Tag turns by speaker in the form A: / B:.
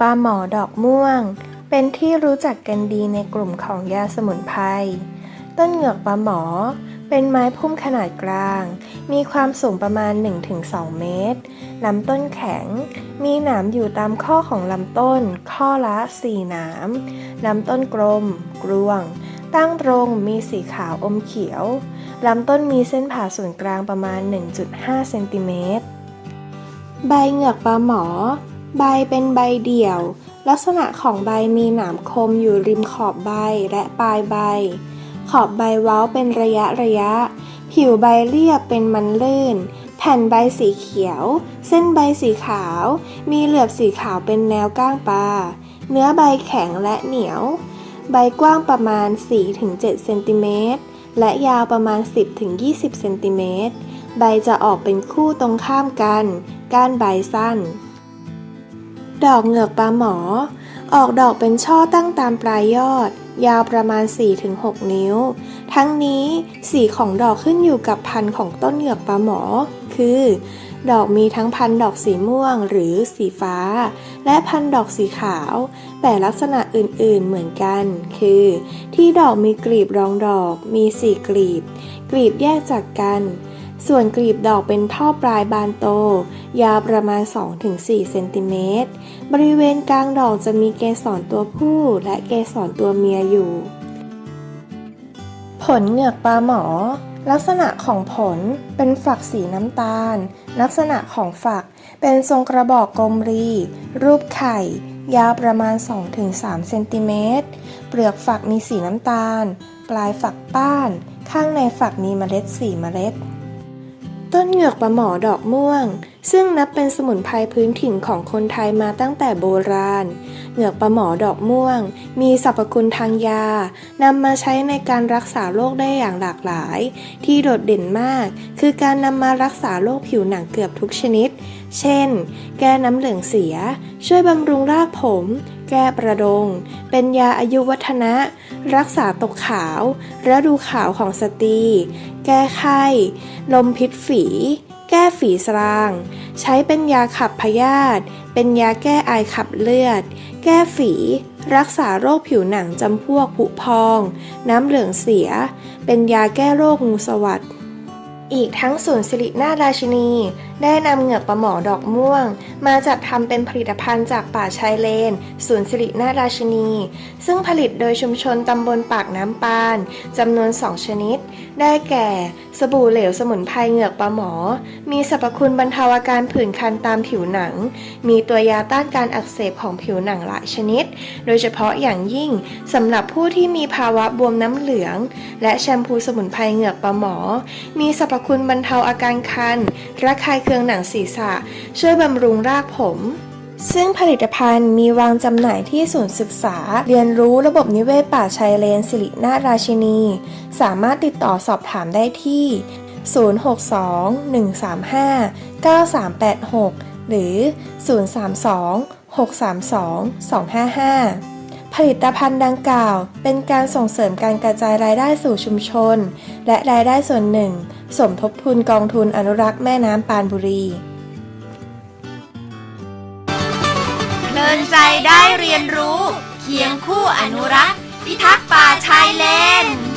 A: ปลาหมอดอกม่วง เป็นที่รู้จักกันดีในกลุ่มของยาสมุนไพร ต้นเหงือกปลาหมอ เป็นไม้พุ่มขนาดกลาง มีความสูงประมาณ 1-2 เมตร ลำต้นแข็ง มีหนามอยู่ตามข้อของลำต้น ข้อละ 4 หนาม ลำต้นกลมกรวง ตั้งตรง มีสีขาวอมเขียว ลำต้นมีเส้นผ่าศูนย์กลางประมาณ 1.5 เซนติเมตร ใบเหงือกปลาหมอ ใบเป็นใบเดี่ยว ลักษณะของใบมีหนามคมอยู่ริมขอบใบและปลายใบ ขอบใบเว้าเป็นระยะระยะ ผิวใบเรียบเป็นมันลื่น แผ่นใบสีเขียว เส้นใบสีขาว มีเหลือบสีขาวเป็นแนวก้างปลา เนื้อใบแข็งและเหนียว ใบกว้างประมาณ 4-7 เซนติเมตร และยาวประมาณ 10-20 เซนติเมตร ใบจะออกเป็นคู่ตรงข้ามกัน ก้านใบสั้น ดอกเหงือกปลาหมอ ออกดอกเป็นช่อตั้งตามปลายยอด ยาวประมาณ 4-6 นิ้ว ทั้งนี้สีของดอกขึ้นอยู่กับพันธุ์ของต้นเหงือกปลาหมอ คือ ดอกมีทั้งพันธุ์ดอกสีม่วงหรือสีฟ้า และพันธุ์ดอกสีขาว แต่ลักษณะอื่นๆเหมือนกัน คือ ที่ดอกมีกลีบรองดอก มีสี่กลีบ กลีบแยกจากกัน ส่วนกลีบดอกเป็นท่อปลายบานโต ยาวประมาณ 2-4 เซนติเมตร บริเวณกลางดอกจะมีเกสรตัวผู้และเกสรตัวเมียอยู่ ผลเหงือกปลาหมอ ลักษณะของผลเป็นฝักสีน้ำตาล ลักษณะของฝักเป็นทรงกระบอกกลมรี รูปไข่ ยาวประมาณ 2-3 เซนติเมตร เปลือกฝักมีสีน้ำตาล ปลายฝักป้าน ข้างในฝักมีเมล็ดสีเมล็ด ต้นเหงือกปลาหมอดอกม่วง ซึ่งนับเป็นสมุนไพรพื้นถิ่นของคนไทยมาตั้งแต่โบราณ เหงือกปลาหมอดอกม่วง มีสรรพคุณทางยานำมาใช้ในการรักษาโรคได้อย่างหลากหลาย ที่โดดเด่นมาก คือการนำมารักษาโรคผิวหนังเกือบทุกชนิด เช่น แก้น้ำเหลืองเสีย ช่วยบำรุงรากผม แก้ประดง เป็นยาอายุวัฒนะ รักษาตกขาวฤดูขาวของสตรี แก้ไข้ ลมพิษฝี แก้ฝีสราง ใช้เป็นยาขับพยาธิ เป็นยาแก้ไอขับเลือด แก้ฝี รักษาโรคผิวหนังจำพวกผุพอง น้ำเหลืองเสีย เป็นยาแก้โรคงูสวัสด อีกทั้งศูนย์สิรินาถราชินี ได้นำเหงือกปลาหมอดอกม่วง มาจัดทำเป็นผลิตภัณฑ์จากป่าชายเลน ศูนย์สิรินาถราชินี ซึ่งผลิตโดยชุมชนตำบลปากน้ำปานจำนวน 2 ชนิด ได้แก่ สบู่เหลวสมุนไพรเหงือกปลาหมอ มีสรรพคุณบรรเทาอาการผื่นคันตามผิวหนัง มีตัวยาต้านการอักเสบของผิวหนังหลายชนิด โดยเฉพาะอย่างยิ่งสำหรับผู้ที่มีภาวะบวมน้ำเหลือง และแชมพูสมุนไพรเหงือกปลาหมอ มีสรรพคุณบรรเทาอาการคัน ระคายเคืองหนังศีรษะ ช่วยบำรุงรากผม ซึ่งผลิตภัณฑ์มีวางจำหน่ายที่ศูนย์ศึกษา เรียนรู้ระบบนิเวศป่าชายเลนสิรินาราชินี สามารถติดต่อสอบถามได้ที่ 062-135-9386 หรือ 032-632-255 ผลิตภัณฑ์ดังกล่าว เป็นการส่งเสริมการกระจายรายได้สู่ชุมชน และรายได้ส่วนหนึ่ง สมทบทุนกองทุนอนุรักษ์แม่น้ำปานบุรี
B: เพลินใจได้เรียนรู้ เคียงคู่อนุรักษ์ พิทักษ์ป่าชายเลน